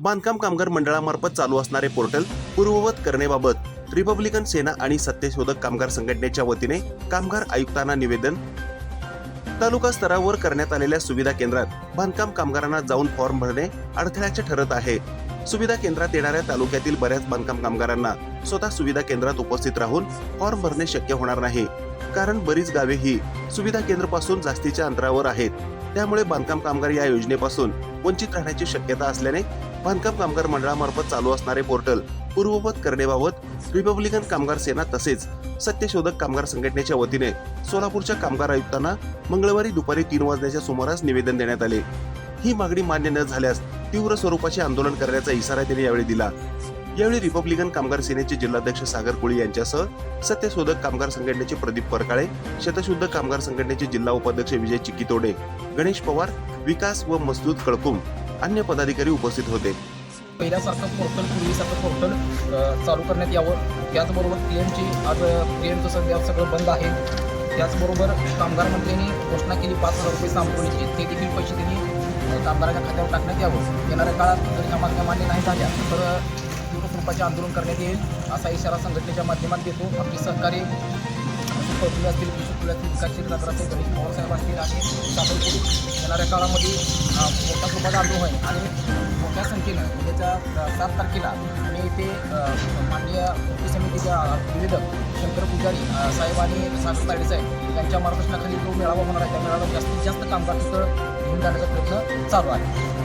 बांधकाम कामगार मंडळामार्फत चालू असणारे पोर्टल पूर्ववत करण्याबाबत रिपब्लिकन सेना आणि सत्यशोधक कामगार संघटनेच्या वतीने कामगार आयुक्तांना निवेदन. तालुका स्तरावर करण्यात आलेल्या सुविधा केंद्रात बांधकाम कामगारांना जाऊन फॉर्म भरणे अडथळ्याचे ठरत आहे. सुविधा केंद्रात येणाऱ्या तालुक्यातील बऱ्याच बांधकाम कामगारांना स्वतः सुविधा केंद्रात उपस्थित राहून फॉर्म भरणे शक्य होणार नाही. कारण बरीच गावे ही सुविधा केंद्रपासून जास्तीच्या अंतरावर आहेत. त्यामुळे बांधकाम कामगार या योजनेपासून वंचित राहण्याची शक्यता असल्याने बांधकाम कामगार मंडळामार्फत चालू असणारे पोर्टल पूर्ववत करण्याबाबत रिपब्लिकन कामगार सेना तसेच सत्यशोधक कामगार संघटनेच्या वतीने सोलापूरच्या कामगार आयुक्तांना मंगळवारी दुपारी तीन वाजण्याच्या सुमारास निवेदन देण्यात आले. ही मागणी मान्य न झाल्यास तीव्र स्वरूपाचे आंदोलन करण्याचा इशारा त्यांनी यावेळी दिला. यावेळी रिपब्लिकन कामगार सेनेचे जिल्हाध्यक्ष सागर कोळी यांच्यासह सत्यशोधक कामगार संघटनेचे प्रदीप परकाळे शतशुद्ध कामगार संघटनेचे जिल्हा उपाध्यक्ष विजय चिक्कीतोडे गणेश पवार विकास व मसदूद कळकुम अन्य पदाधिकारी उपस्थित होते. पहिल्यासारखं पोर्टल पूर्वीसारखं पोर्टल चालू करण्यात यावं. त्याचबरोबर क्लेमची आज क्लेमचं सध्या सगळं बंद आहे. त्याचबरोबर कामगार मंत्र्यांनी घोषणा केली पाच हजार रुपये सामकोणीची ते देखील पैसे त्यांनी कामगारांच्या कामगाराच्या खात्यावर टाकण्यात यावं. येणाऱ्या काळात जर ह्या मागण्या मान्य नाही झाल्या तर स्वरूपाचे आंदोलन करण्यात येईल असा इशारा संघटनेच्या माध्यमात देतो. आपले सहकारी कौटुंबी असतील कृषी असतील विकास क्षेत्र असतील गणेश पवारसाहेब असतील आणि सादर येणाऱ्या काळामध्ये मोठा मोठ्या स्वरूपात आंदोलन होईल आणि मोठ्या संख्येनं म्हणजे उद्याच्या सात तारखेला आणि इथे माननीय कृती समितीच्या निवेदक शंकर पुजारी साहेब आणि सागर तायडे साहेब यांच्या मार्गदर्शनाखाली जो मेळावा होणार आहे त्या मेळाव्यात जास्तीत जास्त कामगार तिथं घेऊन जाण्याचा प्रयत्न चालू आहे.